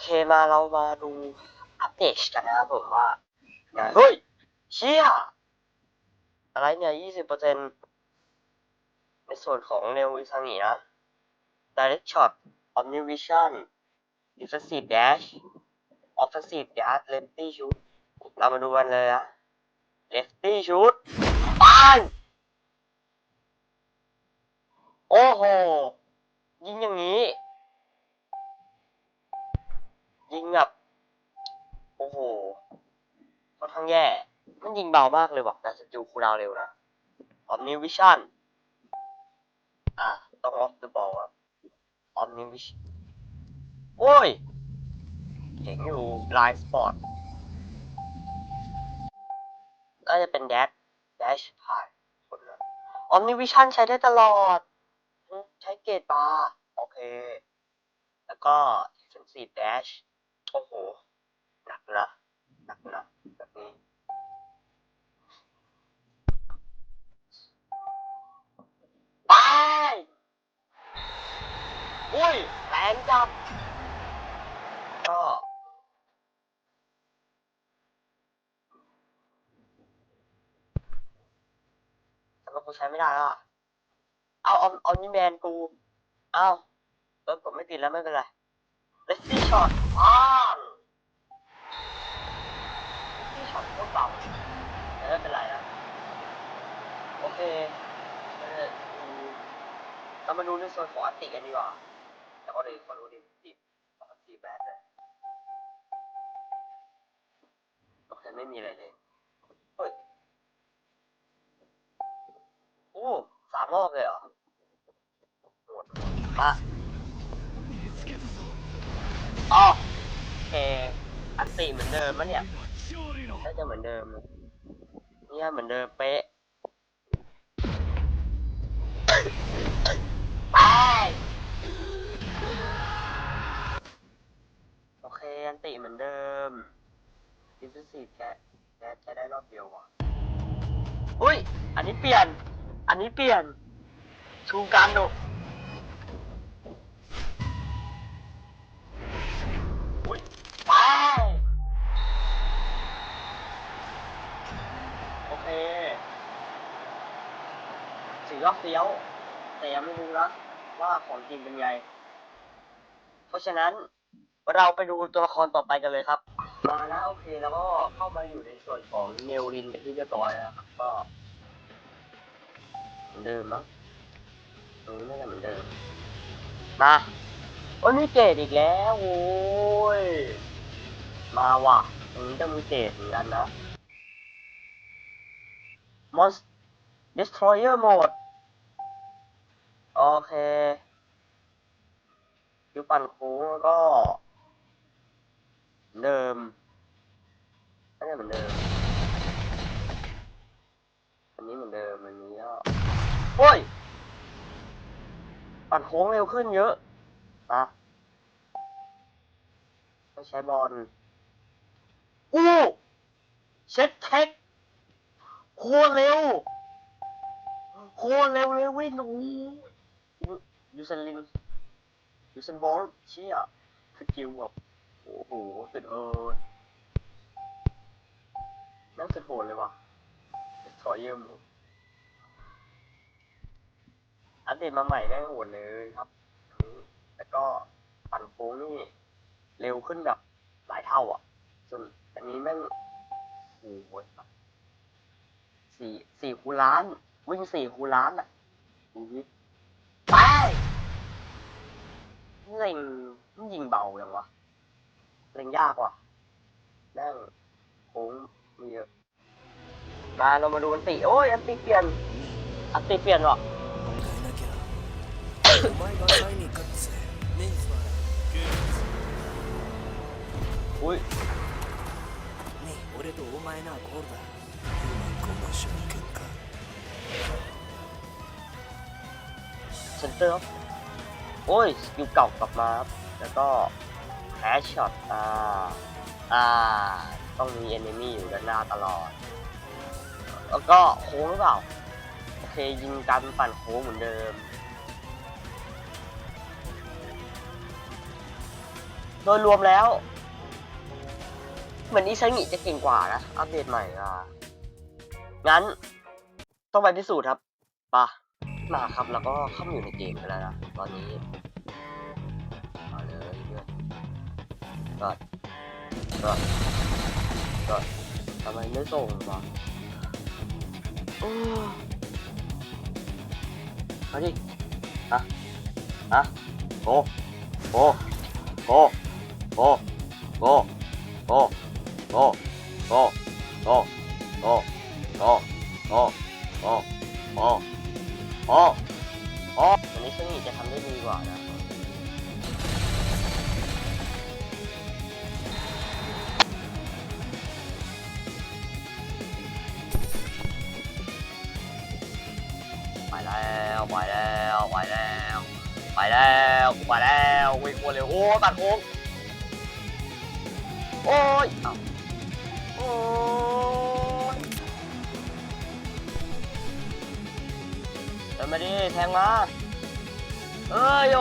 เคมาเรามาดูอัปเดตกันนะครับผมว่าเฮ้ยเชี่ยอะไรเนี่ยยี่สิบเปอร์เซ็นในส่วนของเนวิซังอีนะ direct shot omnivision defensive dash offensive dash lefty shoot เรามาดูกันเลยนะ lefty shoot ปังโอ้โห ยิงอย่างนี้ ยิงแบบโอ้โหค่อนข้างแย่ มัน ยิงเบามากเลยว่ะแต่สกิลคูลดาวเร็วนะออมนิวิชั่นอะต้องออฟเดอะบอลอะออมนิวิชั่นโอ้ยเห็นอยู่ไลน์สปอร์ตก็จะเป็นแดชแดชผ่านคนละออมนิวิชั่นใช้ได้ตลอด ใช้เกตบาร์โอเค แล้วก็ defensive dash โอ้โหหนักนะหนักนะแบบนี้ ไปอุ้ยแรงจับก็แต่ก็กูใช้ไม่ได้แล้วอะเอาเอาเอานี่แมนกู เอาเออผมไม่ติดแล้วไม่เป็นไร Let's see shot อ้าวที่ช็อตโคตรเบาแต่ไม่เป็นไรนะโอเคเออดู เรามาดูในส่วนของอัติกันดีกว่าแต่ก็เลยขอดูดิดิปกติแบดเลยโอเคไม่มีอะไรเลยเฮ้ยโอ้สามรอบเลยเหรอโหดมาอ๋อโอเคอัตติเหมือนเดิมมะเนี่ยน่าจะเหมือนเดิมเนี่ยเหมือนเดิมเป๊ะ โอเคอันติเหมือนเดิมดิฟซีแกแกใช้ได้รอบเดียวว่ะอุ้ย อันนี้เปลี่ยน อันนี้เปลี่ยน ชูการโนอุ้ยไปโอเคสี่รอบเฟี้ยวแต่ยังไม่รู้นะว่ ว่าของจริงเป็นไง เพราะฉะนั้นเราไปดูตัวละครต่อไปกันเลยครับ มาแล้วโอเคแล้วก็เข้ามาอยู่ในส่วนของเนลรินเป็นที่เรียบร้อยแล้วครับก็เหมือนเดิมมั้งตรงนี้น่าจะเหมือนเดิมมาโอ้ยมีเกตอีกแล้วโอ้ยมาว่ะตรงนี้จะมีเกตเหมือนกันนะ Monst Destroyer Mode โอเคคิวปั่นโค้ก็ เดิมไม่ได้เหมือนเดิม อันนี้เหมือนเดิม อันนี้ก็โอ้ย ปั่นโค้งเร็วขึ้นเยอะอะไม่ใช้บอลอู้เช็ดเทคโคเร็ว โคเร็วเลยเว้ยหนู ยูเซนลินยูเซนบอลเชี่ยสกิลแบบโอ้โหสุดเออนั่งสุดโหดเลยว่ะถอยเยี่ยมอัปเดตมาใหม่ได้โหดเลยครับ แล้วก็ปั่นโค้งนี่เร็วขึ้นแบบหลายเท่า อะส่วนอันนี้แม่งโอ้โหสี่สี่คูล้าน วิ่งสี่คูล้านอะดูดิไเล่งยิงเบาอย่างวะเล็งยากว่ะนั่งโค้งมีเยอะมาเรามาดูอันติโอ้ยอันติเปลี่ยนอันติเปลี่ยนว่ะอุ้ยเซ็นเตอร์ โอ้ยสกิลเก่ากลับมาครับแล้วก็แฮชช็อตอ่าอ่าต้องมีเอนเมี่อยู่ด้านหน้าตลอด แล้วก็โค้งหรือเปล่า โอเคยิงกันปั่นโค้งเหมือนเดิม โดยรวมแล้ว เหมือนอิซางิจะเก่งกว่านะ อัปเดตใหม่อะงั้น ต้องไปพิสูจน์ครับไปะ มาครับแล้วก็เข้ามาอยู่ในเกมกันแล้วนะตอนนี้มาเลยเพื่อนก็ก็ก็ทำไมไม่ส่งวะโอ้มาดิฮะฮะโกโกโกโกโกโกโกโกโกโกโกโกโกโก โกโกโกวันนี้ซึ่งจะทำได้ดีกว่านะไปแล้วไปแล้วไปแล้วไปแล้วไปแล้ววิ่งวนเร็วโอ้ตัดโค้งโอ้ยอ้าโเดินมาดิแทงมา เอ้ยโย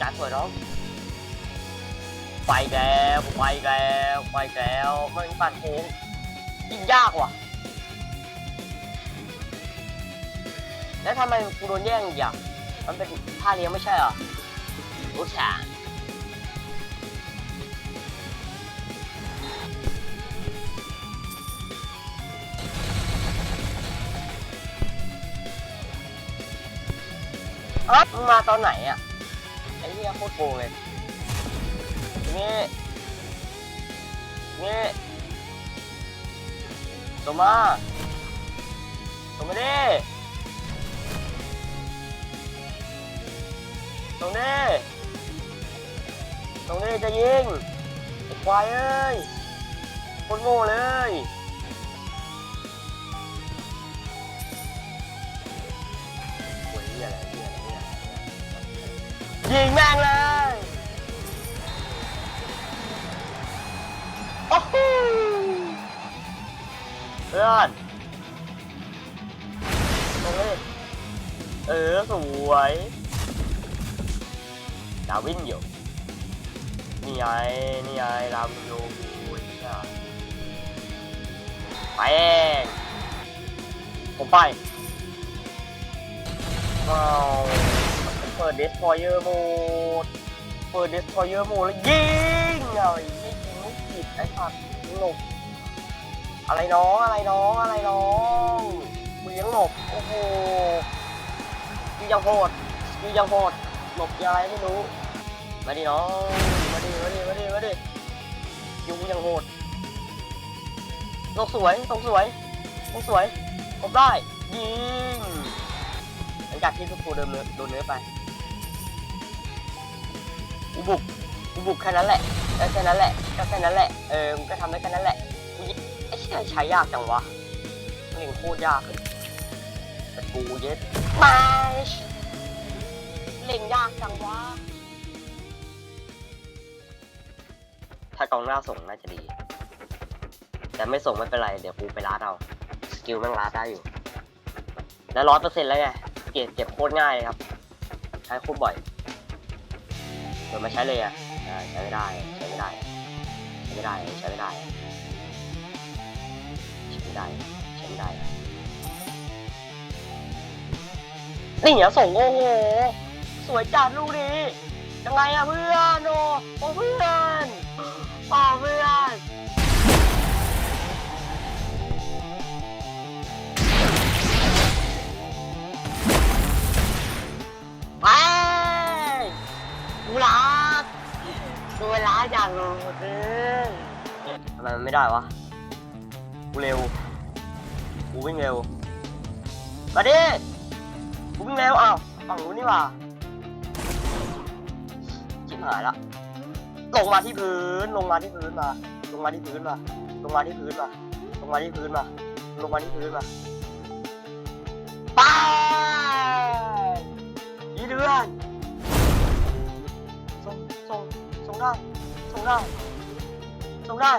จัดสวยน้องไปอีกแล้วไปอีกแล้วไปอีกแล้วมันปั่นโค้งยิ่งยากว่ะ แล้วทำไมกูโดนแย่งอีกอย่างมันเป็นท่าเลี้ยงไม่ใช่เหรอรู้ฉา เอ้ยมึงมาตอนไหนอะ ไอ้เหี้ยโคตรโกงเลยนี่นี่ส่งมาส่งมาดิส่งดิส่งดิจะยิงไอ้ควายเอ้ยโคนโง่เลยโอ้ยเหี้ยอะไรเหี้ยอะไร ยิงแม่งเลย โอ้โหเพื่อนตรงนี้เออ สวยดาวินอยู่ นี่ไงนี่ไงดาวินอยู่ไงไปเองผมไปว้าว เปิด Destroyer Mode เปิด Destroyer Mode แล้วยิงเอาไอ้ยิงไม่ผิดไอ้สัตว์หลบอะไรน้องอะไรน้องอะไรน้องมึงยังหลบโอ้โหกูยังโหดกูยังโหดหลบยังไรไม่รู้มาดิน้องมาดิมาดิมาดิมาดิยูกูยังโหดตรงสวยตรงสวยตรงสวยผมได้ยิงหลังจากที่ทุกคนเดินเนื้อโดนเนื้อไป กูบุกกูบุกแค่นั้นแหละก็แค่นั้นแหละก็แค่นั้นแหละเออมึงก็ทำได้แค่นั้นแหละกูยิไอ้เชี่ยใช้ยากจังวะเล่นโคตรยากเลยแต่กูเย็ดมาเล่นยากจังวะถ้ากองหน้าส่งน่าจะดี แต่ไม่ส่งไม่เป็นไร เดี๋ยวกูไปรัดเอา สกิลแม่งรัดได้อยู่ แล้วร้อยเปอร์เซ็นต์แล้วไง เก็บเก็บโคตรง่ายเลยครับ ใช้โคตรบ่อย ดมาใช้เลยอะใช้ไม่ได้ ใช้ไม่ได้ ใช้ไม่ได้ ใช้ไม่ได้ ใช้ไม่ได้ ใช้ไม่ได้นี่เหรอส่งโอ้โห สวยจัดลูกนี้ยังไงอะเพื่อนโอ้โอ้เพื่อนโอ้เพื่อน กูรักอย่างโหดเลยทำไมมันไม่ได้วะ กูเร็ว กูวิ่งเร็ว มาดิ กูวิ่งเร็วอ้าวฝั่งนู้นนี่หว่าชิบหายละ ลงมาที่พื้น ลงมาที่พื้นมา ลงมาที่พื้นมา ลงมาที่พื้นมา ลงมาที่พื้นมา ลงมาที่พื้นมาไปยีเดือน งได้ส่งได้ส่งได้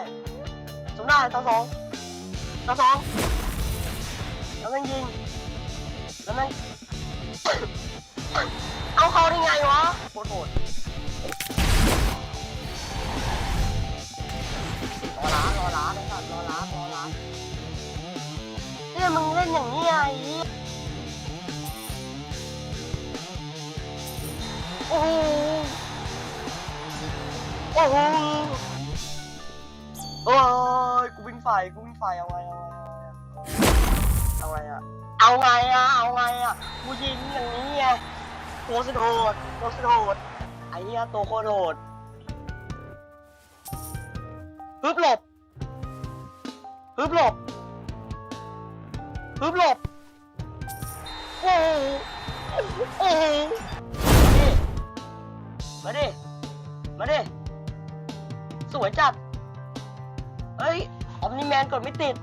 ส่งได้ต่อสองต่อสองแล้วแม่งยิงแล้วแม่งเอาเขาได้ไงวะโคตรโหด โอ้โหโอ้ยกูวิ่งไฟกูวิ่งไฟเอาไงเอาไงเอาไงอะเอาไงอะเอาไงอะกูยิงอย่างนี้ไงโคตรโหดโคตรโหดไอ้เนี่ยตัวโคตรโหดฮึบหลบฮึบหลบฮึบหลบโอ้โหโอ้โหมาดิมาดิส วยจัดเฮ้ยออมนิแมนกดไม่ติด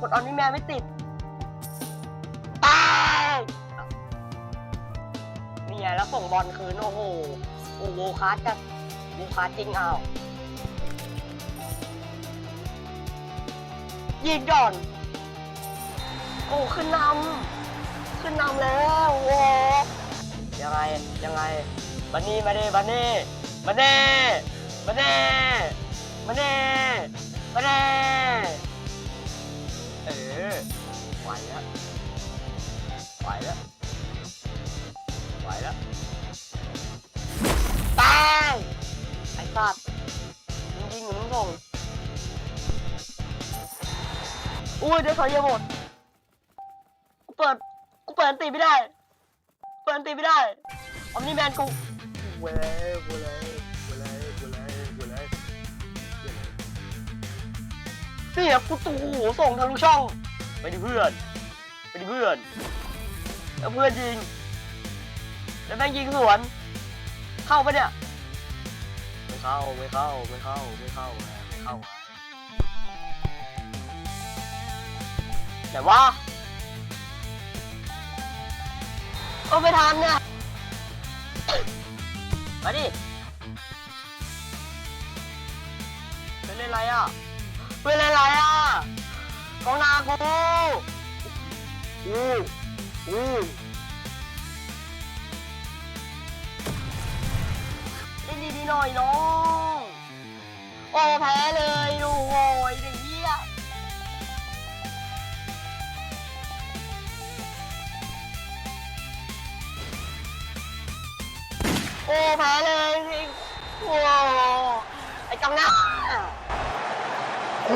กดออมนิแมนไม่ติดตายนี่ไงแล้วส่งบอลคืนโอ้โหโอ้โหคาร์ดจัดโวคาร์ดจริงเอายิงก่อน โอ้ขึ้นนำขึ้นนำแล้วโอ้ยังไงยังไงบันนี่มาเด้บันนี่มาเด้ มาเด้มาเด้มาเด้เออไหวแล้วไหวแล้วไหวแล้วตายไอ้สัตว์ยิงหรือมึงส่งอุ้ยเดี๋ยวเขาเยอะหมดกูเปิดกูเปิดอันตีไม่ได้ เปิดอันตีไม่ได้อมนี่แมนกูเว้ยเว้ยเว้ย นี่อะกูตู่หูส่งทะลุช่อง ไปดิเพื่อน ไปดิเพื่อนแล้วเพื่อนยิง แล้วแม่งยิงสวน เข้าปะเนี่ย ไม่เข้า ไม่เข้า ไม่เข้า ไม่เข้า ไม่เข้าแต่ว่าก็ไม่ทันเนี่ยมาดิเป็นอะไรอะ เป็นเล่นอะไรอะกองนากูอู้อู้เล่นดีๆหน่อยน้องโอ้แพ้เลยดูโอ้ยเด็กเหี้ยโอ้แพ้เลยโอ้ไอ้กำนัน